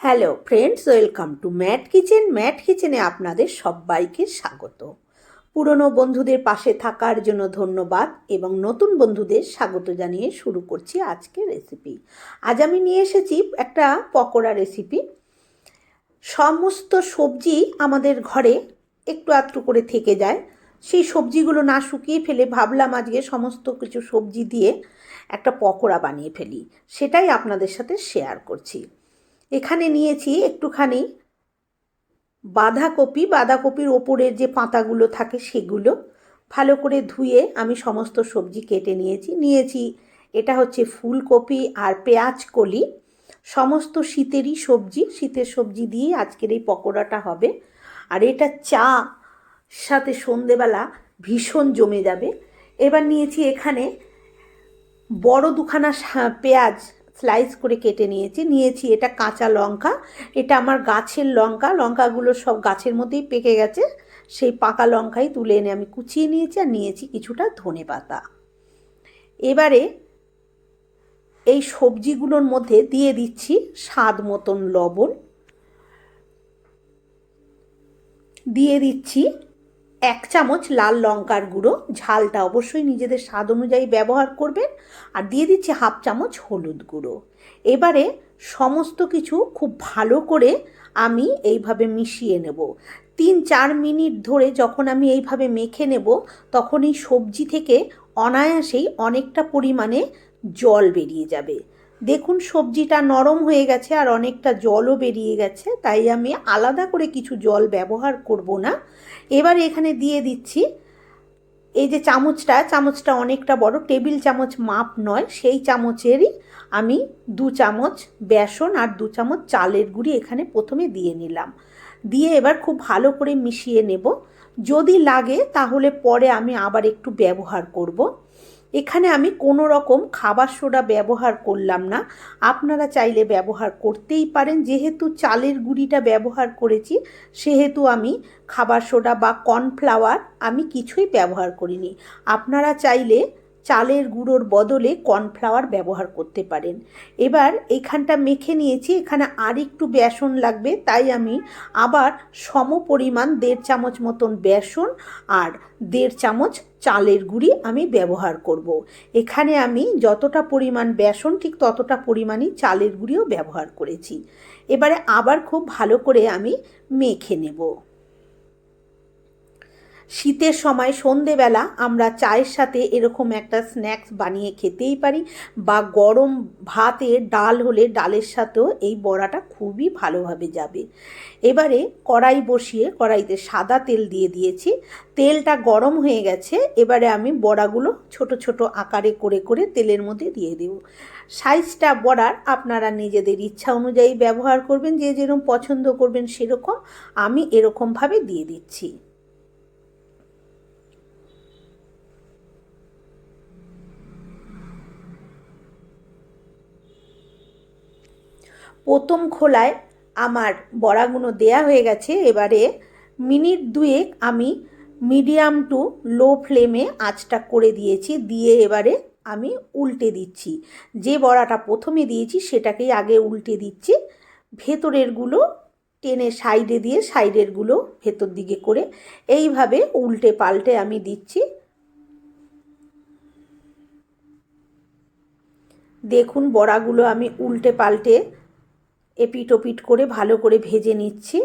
Hello friends welcome to mat kitchen mat কিচেনে আপনাদের সবাইকে স্বাগত। পুরনো বন্ধুদের পাশে থাকার জন্য ধন্যবাদ এবং নতুন বন্ধুদের স্বাগত জানিয়ে শুরু করছি আজকে রেসিপি আজ আমি নিয়ে এসেছি একটা পকোড়া রেসিপি সমস্ত সবজি আমাদের ঘরে একটু আধটু করে থেকে যায়। সেই সবজিগুলো না শুকিয়ে ফেলে ভাবলাম আজকে সমস্ত কিছু সবজি দিয়ে একটা পকোড়া বানিয়ে ফেলি। সেটাই আপনাদের সাথে শেয়ার করছি। এখানে নিয়েছি একটুখানি বাঁধাকপি। বাঁধাকপির ওপরের যে পাতাগুলো থাকে সেগুলো ভালো করে ধুয়ে আমি সমস্ত সবজি কেটে নিয়েছি। নিয়েছি এটা হচ্ছে ফুলকপি আর পেঁয়াজ কলি। সমস্ত শীতেরই সবজি। শীতের সবজি দিয়েই আজকের এই পকোড়াটা হবে। আর এটা চা সাথে সন্ধেবেলা ভীষণ জমে যাবে। এবার নিয়েছি এখানে বড় দুখানা পেঁয়াজ স্লাইস করে কেটে নিয়েছি। নিয়েছি এটা কাঁচা লঙ্কা। এটা আমার গাছের লঙ্কা। লঙ্কাগুলো সব গাছের মধ্যেই পেকে গেছে। সেই পাকা লঙ্কাই তুলে এনে আমি কুচিয়ে নিয়েছি আর নিয়েছি কিছুটা ধনে পাতা। এবারে এই সবজিগুলোর মধ্যে দিয়ে দিচ্ছি স্বাদ মতন লবণ। দিয়ে দিচ্ছি এক চামচ লাল লঙ্কার গুঁড়ো, ঝালটা অবশ্যই নিজেদের স্বাদ অনুযায়ী ব্যবহার করবেন। আর দিয়ে দিচ্ছি হাফ চামচ হলুদ গুঁড়ো। এবারে সমস্ত কিছু খুব ভালো করে আমি এইভাবে মিশিয়ে নেব। তিন চার মিনিট ধরে যখন আমি এইভাবে মেখে নেব, তখন এই সবজি থেকে অনায়াসেই অনেকটা পরিমাণে জল বেরিয়ে যাবে। দেখুন, সবজিটা নরম হয়ে গেছে আর অনেকটা জলও বেরিয়ে গেছে, তাই আমি আলাদা করে কিছু জল ব্যবহার করব না। এবার এখানে দিয়ে দিচ্ছি এই যে চামচটা চামচটা অনেকটা বড়, টেবিল চামচ মাপ নয়, সেই চামচেরই আমি দু চামচ বেসন আর দু চামচ চালের গুঁড়ি এখানে প্রথমে দিয়ে নিলাম। দিয়ে এবার খুব ভালো করে মিশিয়ে নেব। যদি লাগে তাহলে পরে আমি আবার একটু ব্যবহার করব। এখানে আমি কোনো রকম খাবার সোডা ব্যবহার করলাম না। আপনারা চাইলে ব্যবহার করতেই পারেন। যেহেতু চালের গুঁড়িটা ব্যবহার করেছি, সেহেতু আমি খাবার সোডা বা কর্নফ্লাওয়ার আমি কিছুই ব্যবহার করিনি। আপনারা চাইলে চালের গুঁড়োর বদলে কর্নফ্লাওয়ার ব্যবহার করতে পারেন। এবার এখানটা মেখে নিয়েছি, এখানে আর একটু বেসন লাগবে, তাই আমি আবার সম পরিমাণ দেড় চামচ মতন বেসন আর দেড় চামচ চালের গুঁড়ি আমি ব্যবহার করব। এখানে আমি যতটা পরিমাণ বেসন, ঠিক ততটা পরিমাণই চালের গুঁড়িও ব্যবহার করেছি। এবারে আবার খুব ভালো করে আমি মেখে নেব। শীতের সময় সন্ধেবেলা আমরা চায়ের সাথে এরকম একটা স্ন্যাক্স বানিয়ে খেতেই পারি বা গরম ভাতে ডাল হলে ডালের সাথেও এই বড়াটা খুবই ভালোভাবে যাবে। এবারে কড়াই বসিয়ে কড়াইতে সাদা তেল দিয়ে দিয়েছি। তেলটা গরম হয়ে গেছে, এবারে আমি বড়াগুলো ছোট ছোট আকারে করে করে তেলের মধ্যে দিয়ে দেব। সাইজটা বড়ার আপনারা নিজেদের ইচ্ছা অনুযায়ী ব্যবহার করবেন, যে যেরকম পছন্দ করবেন সেরকম আমি এরকমভাবে দিয়ে দিচ্ছি। প্রথম খোলায় আমার বড়াগুলো দেয়া হয়ে গেছে। এবারে মিনিট দুয়েক আমি মিডিয়াম টু লো ফ্লেমে আঁচটা করে দিয়েছি, দিয়ে এবারে আমি উল্টে দিচ্ছি। যে বড়াটা প্রথমে দিয়েছি সেটাকেই আগে উল্টে দিচ্ছি। ভেতরেরগুলো টেনে সাইডে দিয়ে সাইডেরগুলো ভেতর দিকে করে এইভাবে উল্টে পাল্টে আমি দিচ্ছি। দেখুন বড়াগুলো আমি উল্টে পাল্টে এপিট ওপিট করে ভালো করে ভেজে নিচ্ছি।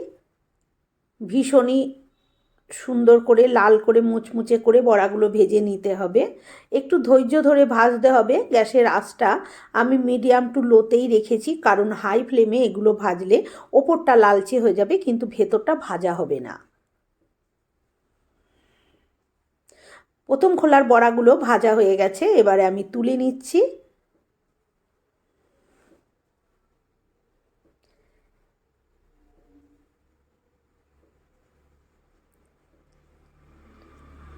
ভীষণই সুন্দর করে, লাল করে, মুচমুচে করে বড়াগুলো ভেজে নিতে হবে। একটু ধৈর্য ধরে ভাজতে হবে গ্যাসের আঁচটা। আমি মিডিয়াম টু লোতেই রেখেছি, কারণ হাই ফ্লেমে এগুলো ভাজলে ওপরটা লালচে হয়ে যাবে, কিন্তু ভেতরটা ভাজা হবে না। প্রথম খোলার বড়াগুলো ভাজা হয়ে গেছে, এবারে আমি তুলে নিচ্ছি।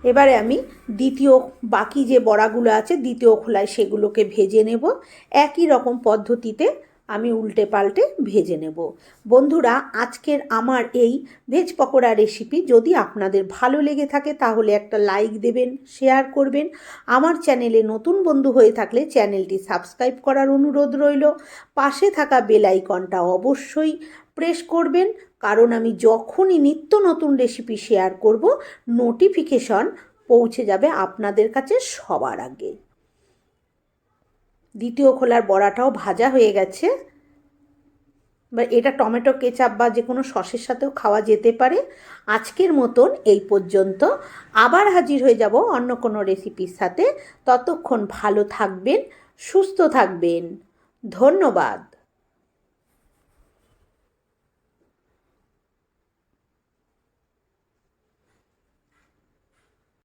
এবারে আমি দ্বিতীয় বাকি যে বড়াগুলো আছে, দ্বিতীয় খোলায় সেগুলোকে ভেজে নেব। একই রকম পদ্ধতিতে আমি উল্টে পাল্টে ভেজে নেব। বন্ধুরা, আজকের আমার এই ভেজ পকোড়া রেসিপি যদি আপনাদের ভালো লেগে থাকে, তাহলে একটা লাইক দেবেন শেয়ার করবেন। আমার চ্যানেলে নতুন বন্ধু হয়ে থাকলে চ্যানেলটি সাবস্ক্রাইব করার অনুরোধ রইল। পাশে থাকা বেল আইকনটা অবশ্যই প্রেস করবেন। কারণ আমি যখনই নিত্য নতুন রেসিপি শেয়ার করব নোটিফিকেশন পৌঁছে যাবে আপনাদের কাছে সবার আগে। দ্বিতীয় খোলার বড়াটাও ভাজা হয়ে গেছে। বা এটা টমেটো কেচাপ বা যে কোনো সসের সাথেও খাওয়া যেতে পারে। আজকের মতন এই পর্যন্ত। আবার হাজির হয়ে যাব অন্য কোনো রেসিপির সাথে। ততক্ষণ ভালো থাকবেন, সুস্থ থাকবেন। ধন্যবাদ।